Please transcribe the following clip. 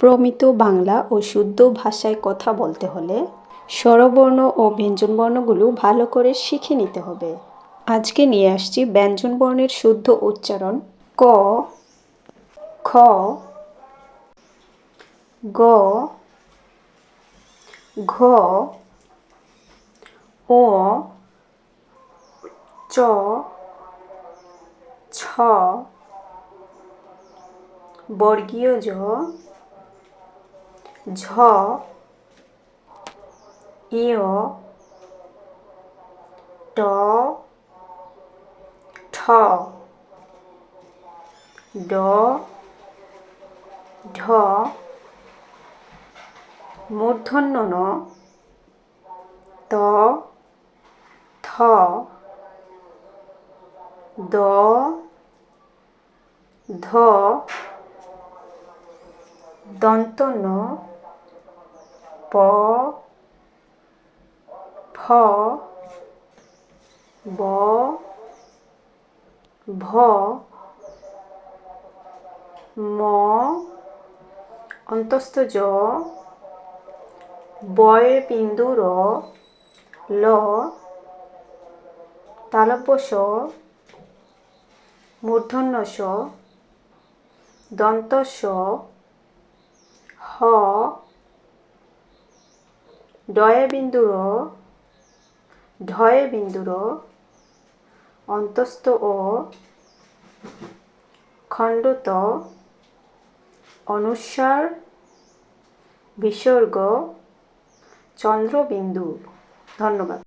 প্রমিত বাংলা ও শুদ্ধ ভাষায় কথা বলতে হলে স্বরবর্ণ ও ব্যঞ্জনবর্ণগুলো ভালো করে শিখে নিতে হবে। আজকে নিয়ে আসছি ব্যঞ্জনবর্ণের শুদ্ধ উচ্চারণ ক, খ, গ, ঘ, ও, চ, ছ, বর্গীয় জ ঝ ইয় ট ঠ। ড ঢ। মূর্ধন্য ন। ত থ। দ ধ। দন্ত ন। প, ফ, ব, ভ, ম, অন্তস্থ জ, বয় বিন্দু র, ল তালব্য স মূর্ধন্য স দন্ত স ডয়ে বিন্দু র ঢয়ে বিন্দু র অন্তস্থ ও খণ্ডত অনুস্বার বিসর্গ চন্দ্রবিন্দু। ধন্যবাদ।